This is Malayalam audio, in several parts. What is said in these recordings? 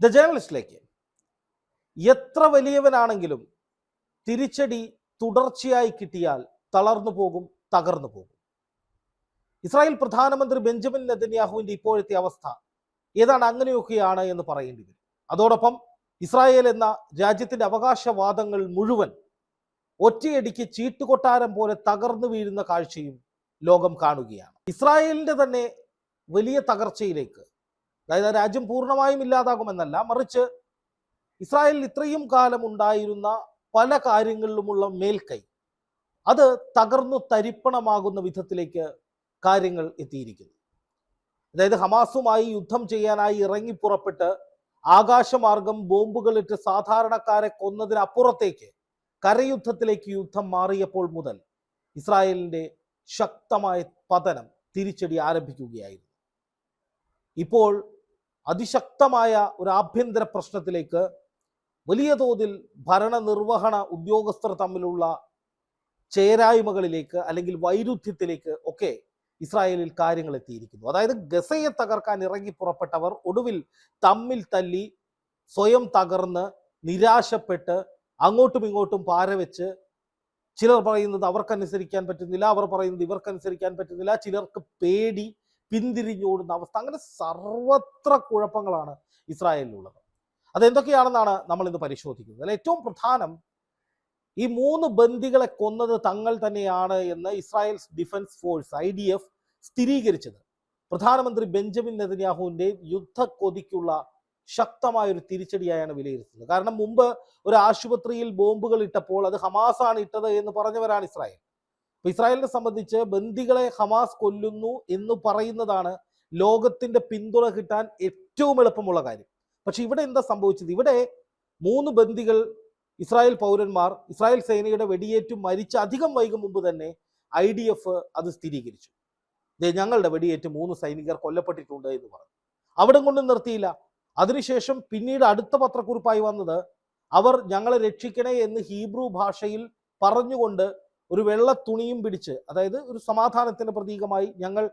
ദ ജേർണലിസ്റ്റിലേക്ക് എത്ര വലിയവനാണെങ്കിലും തിരിച്ചടി തുടർച്ചയായി കിട്ടിയാൽ തളർന്നു പോകും തകർന്നു പോകും. ഇസ്രായേൽ പ്രധാനമന്ത്രി ബെഞ്ചമിൻ നെതന്യാഹുവിന്റെ ഇപ്പോഴത്തെ അവസ്ഥ ഏതാണ് അങ്ങനെയൊക്കെയാണ് എന്ന് പറയേണ്ടി വരും. അതോടൊപ്പം ഇസ്രായേൽ എന്ന രാജ്യത്തിന്റെ അവകാശവാദങ്ങൾ മുഴുവൻ ഒറ്റയടിക്ക് ചീട്ടുകൊട്ടാരം പോലെ തകർന്നു വീഴുന്ന കാഴ്ചയും ലോകം കാണുകയാണ്. ഇസ്രായേലിന്റെ തന്നെ വലിയ തകർച്ചയിലേക്ക് അതായത് രാജ്യം പൂർണമായും ഇല്ലാതാകുമെന്നല്ല മറിച്ച് ഇസ്രായേലിൽ ഇത്രയും കാലം ഉണ്ടായിരുന്ന പല കാര്യങ്ങളിലുമുള്ള മേൽക്കൈ അത് തകർന്നു തരിപ്പണമാകുന്ന വിധത്തിലേക്ക് കാര്യങ്ങൾ എത്തിയിരിക്കുന്നു. അതായത് ഹമാസുമായി യുദ്ധം ചെയ്യാനായി ഇറങ്ങി പുറപ്പെട്ട് ആകാശമാർഗം ബോംബുകളിട്ട് സാധാരണക്കാരെ കൊന്നതിനപ്പുറത്തേക്ക് കരയുദ്ധത്തിലേക്ക് യുദ്ധം മാറിയപ്പോൾ മുതൽ ഇസ്രായേലിന്റെ ശക്തമായ പതനം തിരിച്ചടി ആരംഭിക്കുകയായിരുന്നു. ഇപ്പോൾ അതിശക്തമായ ഒരു ആഭ്യന്തര പ്രശ്നത്തിലേക്ക് വലിയ തോതിൽ ഭരണനിർവഹണ ഉദ്യോഗസ്ഥർ തമ്മിലുള്ള ചേരായ്മകളിലേക്ക് അല്ലെങ്കിൽ വൈരുദ്ധ്യത്തിലേക്ക് ഒക്കെ ഇസ്രായേലിൽ കാര്യങ്ങൾ എത്തിയിരിക്കുന്നു. അതായത് ഗസയെ തകർക്കാൻ ഇറങ്ങി പുറപ്പെട്ടവർ ഒടുവിൽ തമ്മിൽ തല്ലി സ്വയം തകർന്ന് നിരാശപ്പെട്ട് അങ്ങോട്ടും ഇങ്ങോട്ടും പാരവെച്ച് ചിലർ പറയുന്നത് അവർക്കനുസരിക്കാൻ പറ്റുന്നില്ല അവർ പറയുന്നത് ഇവർക്കനുസരിക്കാൻ പറ്റുന്നില്ല ചിലർക്ക് പേടി പിന്തിരിഞ്ഞോടുന്ന അവസ്ഥ. അങ്ങനെ സർവത്ര കുഴപ്പങ്ങളാണ് ഇസ്രായേലിലുള്ളത്. അതെന്തൊക്കെയാണെന്നാണ് നമ്മൾ ഇന്ന് പരിശോധിക്കുന്നത്. അതിൽ ഏറ്റവും പ്രധാനം ഈ മൂന്ന് ബന്ദികളെ കൊന്നത് തങ്ങൾ തന്നെയാണ് എന്ന് Israel defence force I D F സ്ഥിരീകരിച്ചത്. പ്രധാനമന്ത്രി ബെഞ്ചമിൻ നെതന്യാഹുവിന്റെ യുദ്ധ കൊതിക്കുള്ള ശക്തമായ ഒരു തിരിച്ചടിയായാണ് വിലയിരുത്തുന്നത്. കാരണം മുമ്പ് ഒരു ആശുപത്രിയിൽ ബോംബുകൾ ഇട്ടപ്പോൾ അത് ഹമാസാണ് ഇട്ടത് എന്ന് പറഞ്ഞവരാണ് ഇസ്രായേൽ. ഇസ്രായേലിനെ സംബന്ധിച്ച് ബന്ദികളെ ഹമാസ് കൊല്ലുന്നു എന്ന് പറയുന്നതാണ് ലോകത്തിന്റെ പിന്തുണ കിട്ടാൻ ഏറ്റവും എളുപ്പമുള്ള കാര്യം. പക്ഷെ ഇവിടെ എന്താ സംഭവിച്ചത്? ഇവിടെ മൂന്ന് ബന്ദികൾ ഇസ്രായേൽ പൗരന്മാർ ഇസ്രായേൽ സേനയുടെ വെടിയേറ്റു മരിച്ച അധികം വൈകും മുമ്പ് തന്നെ ഐ ഡി എഫ് അത് സ്ഥിരീകരിച്ചു. ഞങ്ങളുടെ വെടിയേറ്റ് മൂന്ന് സൈനികർ കൊല്ലപ്പെട്ടിട്ടുണ്ട് എന്ന് പറഞ്ഞു. അവിടെ കൊണ്ടും നിർത്തിയില്ല. അതിനുശേഷം പിന്നീട് അടുത്ത പത്രക്കുറിപ്പായി വന്നത് അവർ ഞങ്ങളെ രക്ഷിക്കണേ എന്ന് ഹീബ്രു ഭാഷയിൽ പറഞ്ഞുകൊണ്ട് ഒരു വെള്ള തുണിയും പിടിച്ച് അതായത് ഒരു സമാധാനത്തിന്റെ പ്രതീകമായി ഞങ്ങൾ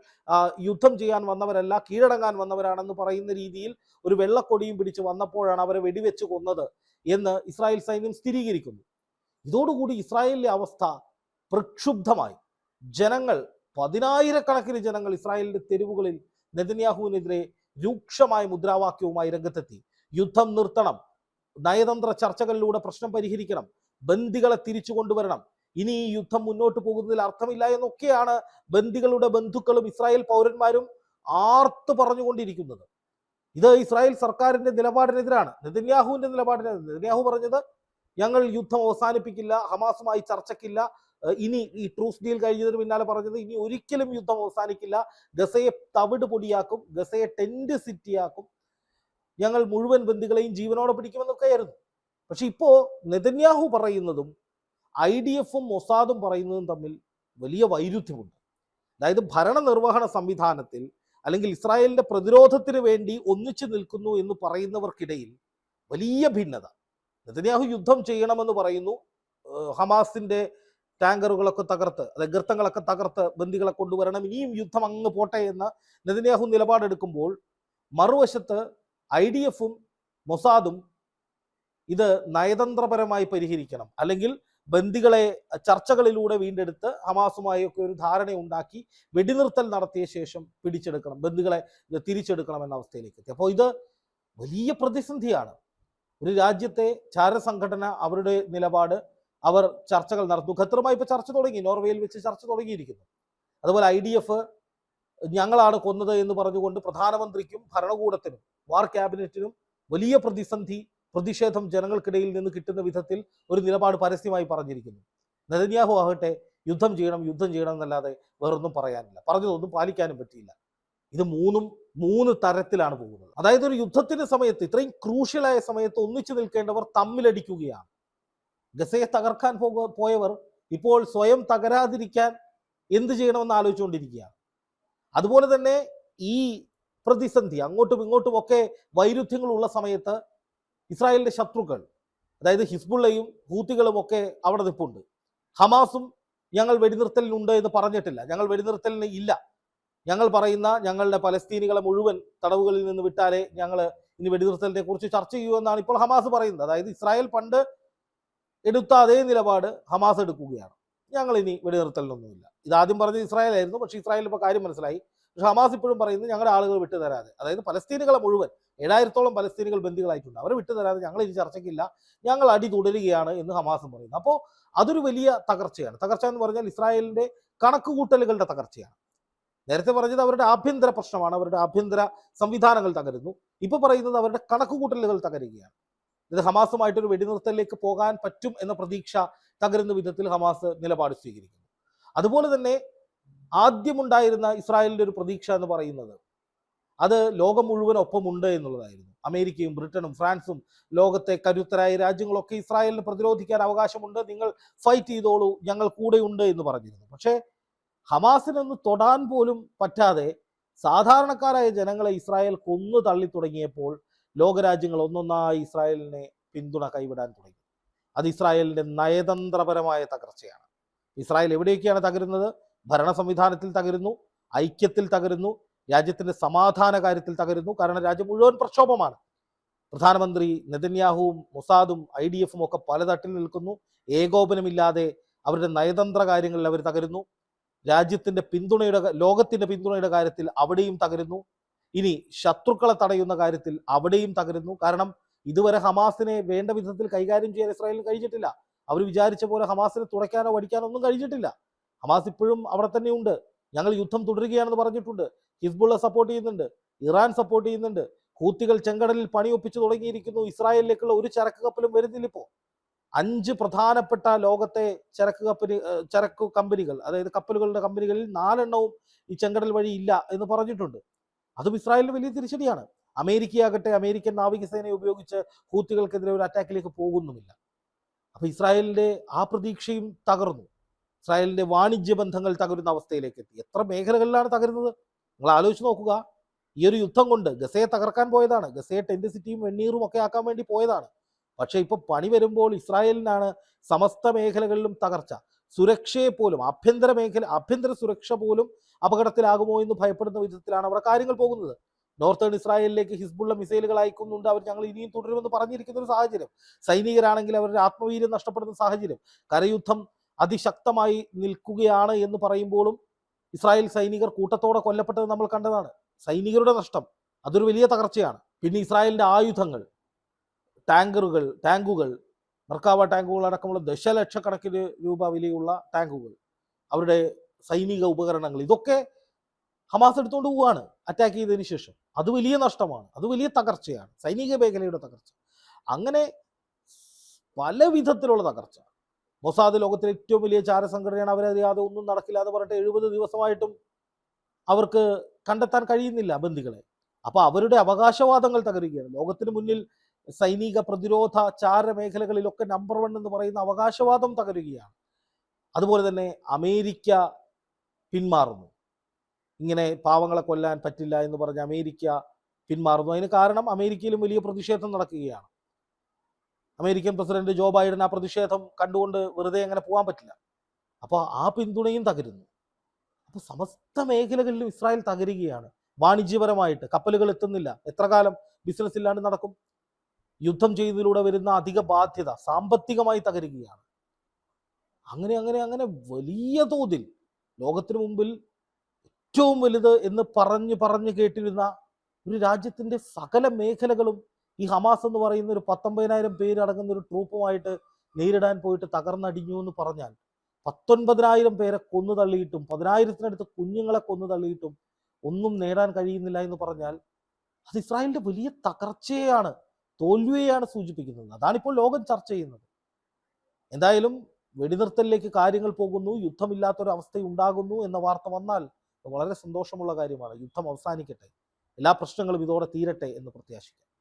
യുദ്ധം ചെയ്യാൻ വന്നവരല്ല കീഴടങ്ങാൻ വന്നവരാണെന്ന് പറയുന്ന രീതിയിൽ ഒരു വെള്ളക്കൊടിയും പിടിച്ച് വന്നപ്പോഴാണ് അവരെ വെടിവെച്ച് കൊന്നത് എന്ന് ഇസ്രായേൽ സൈന്യം സ്ഥിരീകരിക്കുന്നു. ഇതോടുകൂടി ഇസ്രായേലിലെ അവസ്ഥ പ്രക്ഷുബ്ധമായി. ജനങ്ങൾ പതിനായിരക്കണക്കിന് ജനങ്ങൾ ഇസ്രായേലിന്റെ തെരുവുകളിൽ നെതന്യാഹുവിനെതിരെ രൂക്ഷമായ മുദ്രാവാക്യവുമായി രംഗത്തെത്തി. യുദ്ധം നിർത്തണം. നയതന്ത്ര ചർച്ചകളിലൂടെ പ്രശ്നം പരിഹരിക്കണം. ബന്ദികളെ തിരിച്ചു കൊണ്ടുവരണം. ഇനി ഈ യുദ്ധം മുന്നോട്ട് പോകുന്നതിൽ അർത്ഥമില്ല എന്നൊക്കെയാണ് ബന്ദികളുടെ ബന്ധുക്കളും ഇസ്രായേൽ പൗരന്മാരും ആർത്ത് പറഞ്ഞുകൊണ്ടിരിക്കുന്നത്. ഇത് ഇസ്രായേൽ സർക്കാരിന്റെ നിലപാടിനെതിരാണ്. നെതന്യാഹുവിന്റെ നിലപാടിനെതിരെ നെതന്യാഹു പറഞ്ഞത് ഞങ്ങൾ യുദ്ധം അവസാനിപ്പിക്കില്ല ഹമാസുമായി ചർച്ചയ്ക്കില്ല. ഇനി ഈ ട്രൂസ് ഡീൽ കഴിഞ്ഞതിന് പിന്നാലെ പറഞ്ഞത് ഇനി ഒരിക്കലും യുദ്ധം അവസാനിക്കില്ല. ഗസയെ തവിട് പൊടിയാക്കും ഗസയെ ടെന്റ് സിറ്റിയാക്കും. ഞങ്ങൾ മുഴുവൻ ബന്ദികളെയും ജീവനോടെ പിടിക്കുമെന്നൊക്കെയായിരുന്നു. പക്ഷെ ഇപ്പോ നെതന്യാഹു പറയുന്നതും ഐ ഡി എഫും മൊസാദും പറയുന്നതും തമ്മിൽ വലിയ വൈരുദ്ധ്യമുണ്ട്. അതായത് ഭരണനിർവഹണ സംവിധാനത്തിൽ അല്ലെങ്കിൽ ഇസ്രായേലിന്റെ പ്രതിരോധത്തിന് വേണ്ടി ഒന്നിച്ചു നിൽക്കുന്നു എന്ന് പറയുന്നവർക്കിടയിൽ വലിയ ഭിന്നത. നെതന്യാഹു യുദ്ധം ചെയ്യണമെന്ന് പറയുന്നു. ഹമാസിന്റെ ടാങ്കറുകളൊക്കെ തകർത്ത് അതായത് ഗർത്തങ്ങളൊക്കെ തകർത്ത് ബന്ദികളെ കൊണ്ടുവരണം ഇനിയും യുദ്ധം അങ്ങ് പോട്ടെ എന്ന് നെതന്യാഹു നിലപാടെടുക്കുമ്പോൾ മറുവശത്ത് ഐ ഡി എഫും മൊസാദും ഇത് നയതന്ത്രപരമായി പരിഹരിക്കണം. അല്ലെങ്കിൽ ബന്ദികളെ ചർച്ചകളിലൂടെ വീണ്ടെടുത്ത് ഹമാസുമായി ഒക്കെ ഒരു ധാരണ ഉണ്ടാക്കി വെടിനിർത്തൽ നടത്തിയ ശേഷം പിടിച്ചെടുക്കണം ബന്ദികളെ തിരിച്ചെടുക്കണം എന്ന അവസ്ഥയിലേക്ക് എത്തി. അപ്പോൾ ഇത് വലിയ പ്രതിസന്ധിയാണ്. ഒരു രാജ്യത്തെ ചാരസംഘടന അവരുടെ നിലപാട് അവർ ചർച്ചകൾ നടത്തുന്നു. ഖത്തറുമായി ഇപ്പോൾ ചർച്ച തുടങ്ങി നോർവേയിൽ വെച്ച് ചർച്ച തുടങ്ങിയിരിക്കുന്നു. അതുപോലെ ഐ ഡി എഫ് ഞങ്ങളാണ് കൊന്നത് എന്ന് പറഞ്ഞുകൊണ്ട് പ്രധാനമന്ത്രിക്കും ഭരണകൂടത്തിനും വാർ ക്യാബിനറ്റിനും വലിയ പ്രതിസന്ധി പ്രതിഷേധം ജനങ്ങൾക്കിടയിൽ നിന്ന് കിട്ടുന്ന വിധത്തിൽ ഒരു നിലപാട് പരസ്യമായി പറഞ്ഞിരിക്കുന്നു. നെതന്യാഹു ആകട്ടെ യുദ്ധം ചെയ്യണം യുദ്ധം ചെയ്യണം എന്നല്ലാതെ വേറൊന്നും പറയാനില്ല. പറഞ്ഞതൊന്നും പാലിക്കാനും പറ്റിയില്ല. ഇത് മൂന്നും മൂന്ന് തരത്തിലാണ് പോകുന്നത്. അതായത് ഒരു യുദ്ധത്തിന്റെ സമയത്ത് ഇത്രയും ക്രൂഷ്യലായ സമയത്ത് ഒന്നിച്ചു നിൽക്കേണ്ടവർ തമ്മിലടിക്കുകയാണ്. ഗസയെ തകർക്കാൻ പോയവർ ഇപ്പോൾ സ്വയം തകരാതിരിക്കാൻ എന്ത് ചെയ്യണമെന്ന് ആലോചിച്ചുകൊണ്ടിരിക്കുകയാണ്. അതുപോലെ തന്നെ ഈ പ്രതിസന്ധി അങ്ങോട്ടും ഇങ്ങോട്ടും ഒക്കെ വൈരുദ്ധ്യങ്ങളുള്ള സമയത്ത് ഇസ്രായേലിന്റെ ശത്രുക്കൾ അതായത് ഹിസ്ബുള്ളയും ഹൂത്തികളും ഒക്കെ അവിടെ നിൽപ്പുണ്ട്. ഹമാസും ഞങ്ങൾ വെടിനിർത്തലിനുണ്ട് എന്ന് പറഞ്ഞിട്ടില്ല. ഞങ്ങൾ വെടിനിർത്തലിന് ഇല്ല. ഞങ്ങൾ പറയുന്ന ഞങ്ങളുടെ പലസ്തീനികളെ മുഴുവൻ തടവുകളിൽ നിന്ന് വിട്ടാലേ ഞങ്ങൾ ഇനി വെടിനിർത്തലിനെ കുറിച്ച് ചർച്ച ചെയ്യൂ എന്നാണ് ഇപ്പോൾ ഹമാസ് പറയുന്നത്. അതായത് ഇസ്രായേൽ പണ്ട് എടുത്ത അതേ നിലപാട് ഹമാസ് എടുക്കുകയാണ്. ഞങ്ങൾ ഇനി വെടിനിർത്തലിനൊന്നുമില്ല. ഇതാദ്യം പറഞ്ഞത് ഇസ്രായേൽ ആയിരുന്നു പക്ഷേ ഇസ്രായേൽ ഇപ്പോൾ കാര്യം മനസ്സിലായി. പക്ഷേ ഹമാസ് ഇപ്പോഴും പറയുന്നത് ഞങ്ങളുടെ ആളുകൾ വിട്ടുതരാതെ അതായത് പലസ്തീനുകളെ മുഴുവൻ ഏഴായിരത്തോളം പലസ്തീനുകൾ ബന്ദികളായിട്ടുണ്ട്. അവരെ വിട്ടുതരാതെ ഞങ്ങൾ ഇനി ചർച്ചയ്ക്കില്ല. ഞങ്ങൾ അടി തുടരുകയാണ് എന്ന് ഹമാസും പറയുന്നു. അപ്പോൾ അതൊരു വലിയ തകർച്ചയാണ്. തകർച്ച എന്ന് പറഞ്ഞാൽ ഇസ്രായേലിന്റെ കണക്കുകൂട്ടലുകളുടെ തകർച്ചയാണ്. നേരത്തെ പറഞ്ഞത് അവരുടെ ആഭ്യന്തര പ്രശ്നമാണ്. അവരുടെ ആഭ്യന്തര സംവിധാനങ്ങൾ തകരുന്നു. ഇപ്പൊ പറയുന്നത് അവരുടെ കണക്കുകൂട്ടലുകൾ തകരുകയാണ്. ഇത് ഹമാസുമായിട്ടൊരു വെടിനിർത്തലിലേക്ക് പോകാൻ പറ്റും എന്ന പ്രതീക്ഷ തകരുന്ന വിധത്തിൽ ഹമാസ് നിലപാട് സ്വീകരിക്കുന്നു. അതുപോലെ തന്നെ ആദ്യമുണ്ടായിരുന്ന ഇസ്രായേലിന്റെ ഒരു പ്രതീക്ഷ എന്ന് പറയുന്നത് അത് ലോകം മുഴുവൻ ഒപ്പമുണ്ട് എന്നുള്ളതായിരുന്നു. അമേരിക്കയും ബ്രിട്ടനും ഫ്രാൻസും ലോകത്തെ കരുത്തരായ രാജ്യങ്ങളൊക്കെ ഇസ്രായേലിന് പ്രതിരോധിക്കാൻ അവകാശമുണ്ട്. നിങ്ങൾ ഫൈറ്റ് ചെയ്തോളൂ ഞങ്ങൾ കൂടെയുണ്ട് എന്ന് പറഞ്ഞിരുന്നു. പക്ഷേ ഹമാസിനൊന്ന് തൊടാൻ പോലും പറ്റാതെ സാധാരണക്കാരായ ജനങ്ങളെ ഇസ്രായേൽ കൊന്നു തള്ളി തുടങ്ങിയപ്പോൾ ലോകരാജ്യങ്ങൾ ഒന്നൊന്നായി ഇസ്രായേലിനെ പിന്തുണ കൈവിടാൻ തുടങ്ങി. അത് ഇസ്രായേലിന്റെ നയതന്ത്രപരമായ തകർച്ചയാണ്. ഇസ്രായേൽ എവിടെയൊക്കെയാണ് തകരുന്നത്? ഭരണ സംവിധാനത്തിൽ തകരുന്നു ഐക്യത്തിൽ തകരുന്നു രാജ്യത്തിന്റെ സമാധാന കാര്യത്തിൽ തകരുന്നു. കാരണം രാജ്യം മുഴുവൻ പ്രക്ഷോഭമാണ്. പ്രധാനമന്ത്രി നെതന്യാഹുവും മൊസാദും ഐ ഡി എഫും ഒക്കെ പലതട്ടിൽ നിൽക്കുന്നു. ഏകോപനമില്ലാതെ അവരുടെ നയതന്ത്ര കാര്യങ്ങളിൽ അവർ തകരുന്നു. രാജ്യത്തിന്റെ പിന്തുണയുടെ ലോകത്തിന്റെ പിന്തുണയുടെ കാര്യത്തിൽ അവിടെയും തകരുന്നു. ഇനി ശത്രുക്കളെ തടയുന്ന കാര്യത്തിൽ അവിടെയും തകരുന്നു. കാരണം ഇതുവരെ ഹമാസിനെ വേണ്ട വിധത്തിൽ കൈകാര്യം ചെയ്യാൻ ഇസ്രായേലിന് കഴിഞ്ഞിട്ടില്ല. അവർ വിചാരിച്ച പോലെ ഹമാസിനെ തുടയ്ക്കാനോ വടിക്കാനോ ഒന്നും കഴിഞ്ഞിട്ടില്ല. ഹമാസ് ഇപ്പോഴും അവിടെ തന്നെയുണ്ട് ഞങ്ങൾ യുദ്ധം തുടരുകയാണെന്ന് പറഞ്ഞിട്ടുണ്ട്. ഹിസ്ബുള്ള സപ്പോർട്ട് ചെയ്യുന്നുണ്ട്. ഇറാൻ സപ്പോർട്ട് ചെയ്യുന്നുണ്ട്. ഹൂത്തികൾ ചെങ്കടലിൽ പണിയൊപ്പിച്ചു തുടങ്ങിയിരിക്കുന്നു. ഇസ്രായേലിലേക്കുള്ള ഒരു ചരക്ക് കപ്പലും വരുന്നില്ല ഇപ്പോൾ അഞ്ച് പ്രധാനപ്പെട്ട ലോകത്തെ ചരക്ക് കപ്പനി ചരക്ക് കമ്പനികൾ അതായത് കപ്പലുകളുടെ കമ്പനികളിൽ നാലെണ്ണവും ഈ ചെങ്കടൽ വഴി ഇല്ല എന്ന് പറഞ്ഞിട്ടുണ്ട്. അതും ഇസ്രായേലിന് വലിയ തിരിച്ചടിയാണ്. അമേരിക്കയാകട്ടെ അമേരിക്കൻ നാവികസേനയെ ഉപയോഗിച്ച് ഹൂത്തികൾക്കെതിരെ ഒരു അറ്റാക്കിലേക്ക് പോകുന്നുമില്ല. അപ്പൊ ഇസ്രായേലിന്റെ ആ പ്രതീക്ഷയും തകർന്നു. ഇസ്രായേലിന്റെ വാണിജ്യ ബന്ധങ്ങൾ തകരുന്ന അവസ്ഥയിലേക്ക് എത്തി. എത്ര മേഖലകളിലാണ് തകരുന്നത്? നിങ്ങൾ ആലോചിച്ച് നോക്കുക. ഈ ഒരു യുദ്ധം കൊണ്ട് ഗസയെ തകർക്കാൻ പോയതാണ്. ഗസയെ ടെന്റ് സിറ്റിയും വെണ്ണീറും ഒക്കെ ആക്കാൻ വേണ്ടി പോയതാണ്. പക്ഷേ ഇപ്പൊ പണി വരുമ്പോൾ ഇസ്രായേലിനാണ് സമസ്ത മേഖലകളിലും തകർച്ച. സുരക്ഷയെ പോലും ആഭ്യന്തര മേഖല ആഭ്യന്തര സുരക്ഷ പോലും അപകടത്തിലാകുമോ എന്ന് ഭയപ്പെടുന്ന വിധത്തിലാണ് അവിടെ കാര്യങ്ങൾ പോകുന്നത്. നോർത്തേൺ ഇസ്രായേലിലേക്ക് ഹിസ്ബുള്ള മിസൈലുകൾ അയക്കുന്നുണ്ട്. അവർ ഞങ്ങൾ ഇനിയും തുടരുമെന്ന് പറഞ്ഞിരിക്കുന്ന ഒരു സാഹചര്യം. സൈനികരാണെങ്കിൽ അവരുടെ ആത്മവീര്യം നഷ്ടപ്പെടുന്ന സാഹചര്യം. കരയുദ്ധം അതിശക്തമായി നിൽക്കുകയാണ് എന്ന് പറയുമ്പോഴും ഇസ്രായേൽ സൈനികർ കൂട്ടത്തോടെ കൊല്ലപ്പെട്ടത് നമ്മൾ കണ്ടതാണ്. സൈനികരുടെ നഷ്ടം അതൊരു വലിയ തകർച്ചയാണ്. പിന്നെ ഇസ്രായേലിന്റെ ആയുധങ്ങൾ ടാങ്കറുകൾ ടാങ്കുകൾ മർക്കാവ ടാങ്കുകൾ അടക്കമുള്ള ദശലക്ഷക്കണക്കിന് രൂപ വിലയുള്ള ടാങ്കുകൾ അവരുടെ സൈനിക ഉപകരണങ്ങൾ ഇതൊക്കെ ഹമാസ് എടുത്തുകൊണ്ട് പോവുകയാണ് അറ്റാക്ക് ചെയ്തതിന് ശേഷം. അത് വലിയ നഷ്ടമാണ് അത് വലിയ തകർച്ചയാണ് സൈനിക മേഖലയുടെ തകർച്ച. അങ്ങനെ പല വിധത്തിലുള്ള തകർച്ച. മൊസാദ് ലോകത്തിലെ ഏറ്റവും വലിയ ചാരസംഘടനയാണ്. അവരറിയാതെ ഒന്നും നടക്കില്ല എന്ന് പറഞ്ഞിട്ട് എഴുപത് ദിവസമായിട്ടും അവർക്ക് കണ്ടെത്താൻ കഴിയുന്നില്ല ബന്ദികളെ. അപ്പൊ അവരുടെ അവകാശവാദങ്ങൾ തകരുകയാണ്. ലോകത്തിന് മുന്നിൽ സൈനിക പ്രതിരോധ ചാര മേഖലകളിലൊക്കെ നമ്പർ വൺ എന്ന് പറയുന്ന അവകാശവാദം തകരുകയാണ്. അതുപോലെ തന്നെ അമേരിക്ക പിന്മാറുന്നു. ഇങ്ങനെ പാവങ്ങളെ കൊല്ലാൻ പറ്റില്ല എന്ന് പറഞ്ഞ് അമേരിക്ക പിന്മാറുന്നു. അതിന് കാരണം അമേരിക്കയിലും വലിയ പ്രതിഷേധം നടക്കുകയാണ്. അമേരിക്കൻ പ്രസിഡന്റ് ജോ ബൈഡൻ ആ പ്രതിഷേധം കണ്ടുകൊണ്ട് വെറുതെ അങ്ങനെ പോകാൻ പറ്റില്ല. അപ്പോൾ ആ പിന്തുണയും തകരുന്നു. അപ്പോൾ സമസ്ത മേഖലകളിലും ഇസ്രായേൽ തകരുകയാണ്. വാണിജ്യപരമായിട്ട് കപ്പലുകൾ എത്തുന്നില്ല. എത്ര കാലം ബിസിനസ് ഇല്ലാണ്ട് നടക്കും? യുദ്ധം ചെയ്തതിലൂടെ വരുന്ന അധിക ബാധ്യത സാമ്പത്തികമായി തകരുകയാണ്. അങ്ങനെ അങ്ങനെ അങ്ങനെ വലിയ തോതിൽ ലോകത്തിന് മുമ്പിൽ ഏറ്റവും വലുത് എന്ന് പറഞ്ഞു പറഞ്ഞു കേട്ടിരുന്ന ഒരു രാജ്യത്തിന്റെ സകല മേഖലകളും ഈ ഹമാസ് എന്ന് പറയുന്ന ഒരു പത്തൊമ്പതിനായിരം പേരടങ്ങുന്ന ഒരു ട്രൂപ്പുമായിട്ട് നേരിടാൻ പോയിട്ട് തകർന്നടിഞ്ഞു എന്ന് പറഞ്ഞാൽ പത്തൊൻപതിനായിരം പേരെ കൊന്നു തള്ളിയിട്ടും പതിനായിരത്തിനടുത്ത് കുഞ്ഞുങ്ങളെ കൊന്നു തള്ളിയിട്ടും ഒന്നും നേടാൻ കഴിയുന്നില്ല എന്ന് പറഞ്ഞാൽ അത് ഇസ്രായേലിന്റെ വലിയ തകർച്ചയാണ് തോൽവിയെയാണ് സൂചിപ്പിക്കുന്നത്. അതാണിപ്പോൾ ലോകം ചർച്ച ചെയ്യുന്നത്. എന്തായാലും വെടിനിർത്തലിലേക്ക് കാര്യങ്ങൾ പോകുന്നു യുദ്ധമില്ലാത്തൊരവസ്ഥ ഉണ്ടാകുന്നു എന്ന വാർത്ത വന്നാൽ വളരെ സന്തോഷമുള്ള കാര്യമാണ്. യുദ്ധം അവസാനിക്കട്ടെ. എല്ലാ പ്രശ്നങ്ങളും ഇതോടെ തീരട്ടെ എന്ന് പ്രത്യാശിക്കാം.